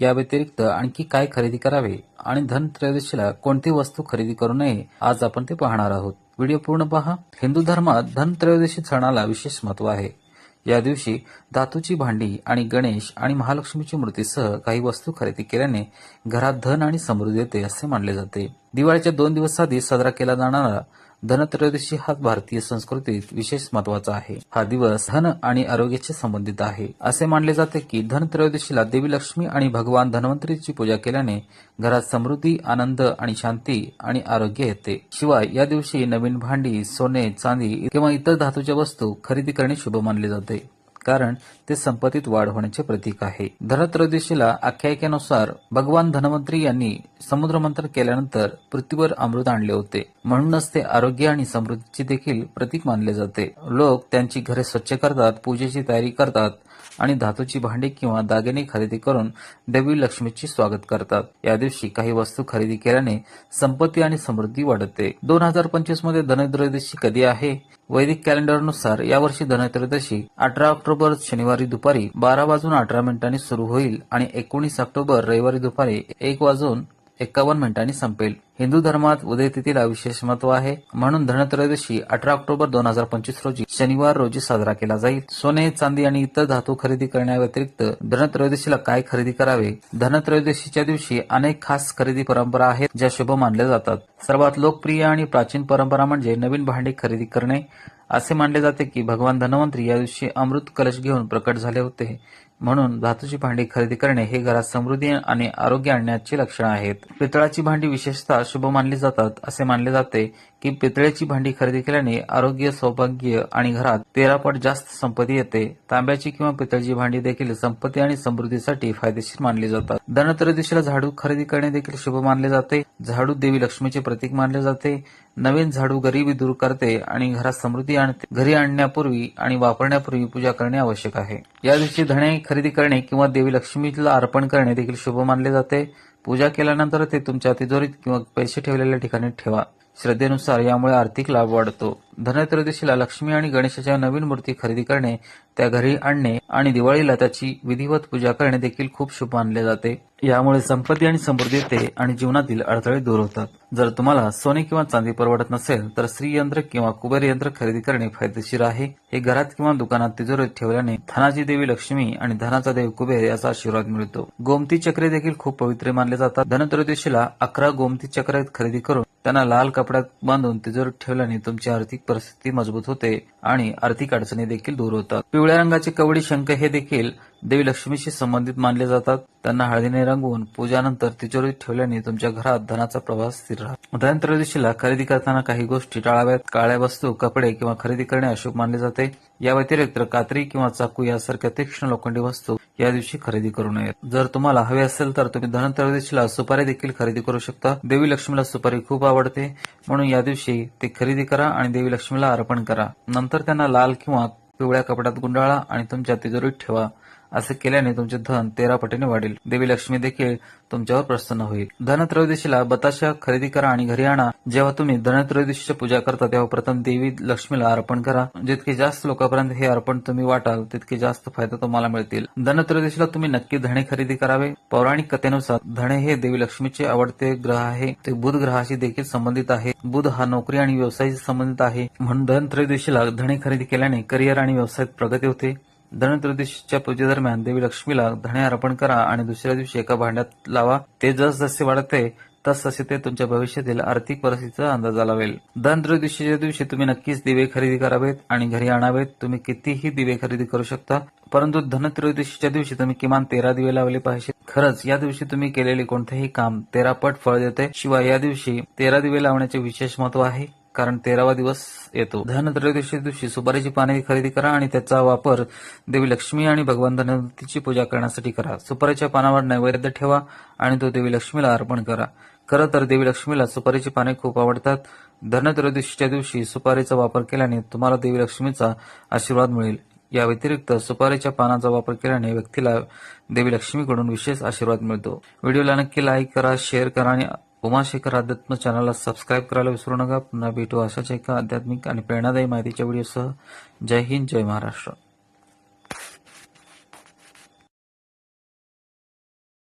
या व्यतिरिक्त आणखी काय खरेदी करावे आणि धनत्रयोदशीला कोणती वस्तू खरेदी करू नये आज आपण ते पाहणार आहोत. व्हिडिओ पूर्ण पहा. हिंदू धर्मात धनत्रयोदशी सणाला विशेष महत्त्व आहे. या दिवशी धातूची भांडी आणि गणेश आणि महालक्ष्मीची मूर्तीसह काही वस्तू खरेदी केल्याने घरात धन आणि समृद्धी येते असे मानले जाते. दिवाळीच्या दोन दिवस आधी साजरा केला जाणारा धनत्रयोदशी हा भारतीय संस्कृतीत विशेष महत्त्वाचा आहे. हा दिवस धन आणि आरोग्याशी संबंधित आहे. असे मानले जाते की धनत्रयोदशीला देवी लक्ष्मी आणि भगवान धन्वंतरीची पूजा केल्याने घरात समृद्धी आनंद आणि शांती आणि आरोग्य येते. शिवाय या दिवशी नवीन भांडी सोने चांदी किंवा इतर धातूच्या वस्तू खरेदी करणे शुभ मानले जाते. कारण ते संपत्तीत वाढ होण्याचे प्रतीक आहे. धनत्रयोदशीला आख्यायिकेनुसार भगवान धनवंतरी यांनी समुद्रमंथन केल्यानंतर पृथ्वीवर अमृत आणले होते. म्हणूनच ते आरोग्य आणि समृद्धीचे देखील प्रतीक मानले जाते. लोक त्यांची घरे स्वच्छ करतात पूजेची तयारी करतात आणि धातूची भांडी किंवा दागिने खरेदी करून देवी लक्ष्मीची स्वागत करतात. या दिवशी काही वस्तू खरेदी केल्याने संपत्ती आणि समृद्धी वाढते. दोन हजार पंचवीसमध्ये धनत्रयोदशी कधी आहे? वैदिक कॅलेंडरनुसार यावर्षी धनत्रयोदशी अठरा ऑक्टोबर शनिवारी दुपारी बारा वाजून अठरा मिनिटांनी सुरू होईल आणि एकोणीस ऑक्टोबर रविवारी दुपारी एक वाजून एकावन्न मिनिटांनी संपेल. हिंदू धर्मात उदयतिथीला विशेष महत्त्व आहे. म्हणून धनत्रयोदशी अठरा ऑक्टोबर दोन हजार पंचवीस रोजी शनिवार रोजी साजरा केला जाईल. सोने चांदी आणि इतर धातू खरेदी करण्याव्यतिरिक्त धनत्रयोदशीला काय खरेदी करावे? धनत्रयोदशीच्या दिवशी अनेक खास खरेदी परंपरा आहेत ज्या शुभ मानल्या जातात. सर्वात लोकप्रिय आणि प्राचीन परंपरा म्हणजे नवीन भांडी खरेदी करणे. असे मानले जाते की भगवान धन्वंतरी या दिवशी अमृत कलश घेऊन प्रकट झाले होते. म्हणून धातूची भांडी खरेदी करणे हे घरात समृद्धी आणि आरोग्य आणण्याचे लक्षण आहेत. पितळाची भांडी विशेषतः शुभ मानली जातात असे मानले जाते की पितळेची भांडी खरेदी केल्याने आरोग्य सौभाग्य आणि घरात तेरापट जास्त संपत्ती येते. तांब्याची किंवा पितळची भांडी देखील संपत्ती आणि समृद्धीसाठी फायदेशीर मानली जातात. धनत्रयोदशीला झाडू खरेदी करणे देखील शुभ मानले जाते. झाडू देवी लक्ष्मीचे प्रतीक मानले जाते. नवीन झाडू गरिबी दूर करते आणि घरात समृद्धी आणते. घरी आणण्यापूर्वी आणि वापरण्यापूर्वी पूजा करणे आवश्यक आहे. या दिवशी धणे खरेदी करणे किंवा देवी लक्ष्मीला अर्पण करणे देखील शुभ मानले जाते. पूजा केल्यानंतर ते तुमच्या तिजोरीत किंवा पैसे ठेवलेल्या ठिकाणी ठेवा. श्रद्धेनुसार यामुळे आर्थिक लाभ वाढतो. धनत्रयोदशीला लक्ष्मी आणि गणेशाच्या नवीन मूर्ती खरेदी करणे त्या घरी आणणे आणि दिवाळीला त्याची विधिवत पूजा करणे देखील खूप शुभ मानले जाते. यामुळे संपत्ती आणि समृद्धी येते आणि जीवनातील अडथळे दूर होतात. जर तुम्हाला सोने किंवा चांदी परवडत नसेल तर स्त्री यंत्र किंवा कुबेर यंत्र खरेदी करणे फायदेशीर आहे. हे घरात किंवा दुकानात तिजोरीत ठेवल्याने धनाची देवी लक्ष्मी आणि धनाचा देव कुबेर याचा आशीर्वाद मिळतो. गोमती चक्रे देखील खूप पवित्र मानले जातात. धनत्रयोदशीला अकरा गोमती चक्र खरेदी करून त्यांना लाल कपड्यात बांधून तिजोरीत ठेवल्याने तुमची आर्थिक परिस्थिती मजबूत होते. आणि आर्थिक अडचणी देखील दूर होतात. पिवळ्या रंगाचे कवडी शंख हे देखील देवी लक्ष्मीशी संबंधित मानले जातात. त्यांना हळदीने रंगवून पूजानंतर तिजोरीत ठेवल्याने तुमच्या घरात धनाचा प्रवाह स्थिर राहतो. धनत्रयोदशीला खरेदी करताना काही गोष्टी टाळाव्यात. काळ्या वस्तू कपडे किंवा खरेदी करणे अशुभ मानले जाते. या व्यतिरिक्त कात्री किंवा चाकू यासारख्या तीक्ष्ण लोखंडी वस्तू या दिवशी खरेदी करू नयेत. जर तुम्हाला हवे असेल तर तुम्ही धनत्रयोदशीला सुपारी देखील खरेदी करू शकता. देवी लक्ष्मीला सुपारी खूप आवडते. म्हणून या दिवशी ती खरेदी करा आणि देवी लक्ष्मीला अर्पण करा. नंतर तर त्यांना लाल किंवा पिवळ्या कपड्यात गुंडाळा आणि तुमच्या तिजोरीत ठेवा. असे केल्याने तुमचे धन तेरा पटीने वाढेल. देवी लक्ष्मी देखील तुमच्यावर प्रसन्न होईल. धनत्रयोदशीला बताशा खरेदी करा आणि घरी आणा. जेव्हा तुम्ही धनत्रयोदशीची पूजा करता तेव्हा प्रथम देवी लक्ष्मीला अर्पण करा. जितके जास्त लोकांपर्यंत हे अर्पण तुम्ही वाटाल तितके जास्त फायदा तुम्हाला मिळतील. धनत्रयोदशीला तुम्ही नक्की धणे खरेदी करावे. पौराणिक कथेनुसार धणे हे देवी लक्ष्मीचे आवडते ग्रह आहे. ते बुध ग्रहाशी देखील संबंधित आहे. बुध हा नोकरी आणि व्यवसायाशी संबंधित आहे. म्हणून धनत्रयोदशीला धणे खरेदी केल्याने करिअर आणि व्यवसायात प्रगती होते. धनत्रयोदशीच्या पूजेदरम्यान देवी लक्ष्मीला धणे अर्पण करा आणि दुसऱ्या दिवशी एका भांड्यात लावा. ते जस जसे वाढते तस तसे ते तुमच्या भविष्यातील आर्थिक परिस्थितीचा अंदाज लावेल. धनत्रयोदशीच्या दिवशी तुम्ही नक्कीच दिवे खरेदी करावेत आणि घरी आणावेत. तुम्ही कितीही दिवे खरेदी करू शकता परंतु धनत्रयोदशीच्या दिवशी तुम्ही किमान तेरा दिवे लावले पाहिजे खरंच या दिवशी तुम्ही केलेले कोणतेही काम तेरा पट फळ देते. शिवाय या दिवशी तेरा दिवे लावण्याचे विशेष महत्त्व आहे. कारण तेरावा दिवस येतो. धनत्रयोदशी दिवशी सुपारीची पाने खरेदी करा आणि त्याचा वापर देवी लक्ष्मी आणि भगवान धनवंतीची पूजा करण्यासाठी करा. सुपारीच्या पानावर नैवेद्य ठेवा आणि तो देवी लक्ष्मीला अर्पण करा. खरं तर देवी लक्ष्मीला सुपारीची पाने खूप आवडतात. धनत्रयोदशीच्या दिवशी सुपारीचा वापर केल्याने तुम्हाला देवी लक्ष्मीचा आशीर्वाद मिळेल. या व्यतिरिक्त सुपारीच्या पानाचा वापर केल्याने व्यक्तीला देवी लक्ष्मीकडून विशेष आशीर्वाद मिळतो. व्हिडिओला नक्की लाईक करा शेअर करा आणि उमाशेखर अध्यात्म चॅनलला सबस्क्राईब करायला विसरू नका. पुन्हा भेटू अशाच एका आध्यात्मिक आणि प्रेरणादायी माहितीच्या व्हिडिओसह जय हिंद जय महाराष्ट्र.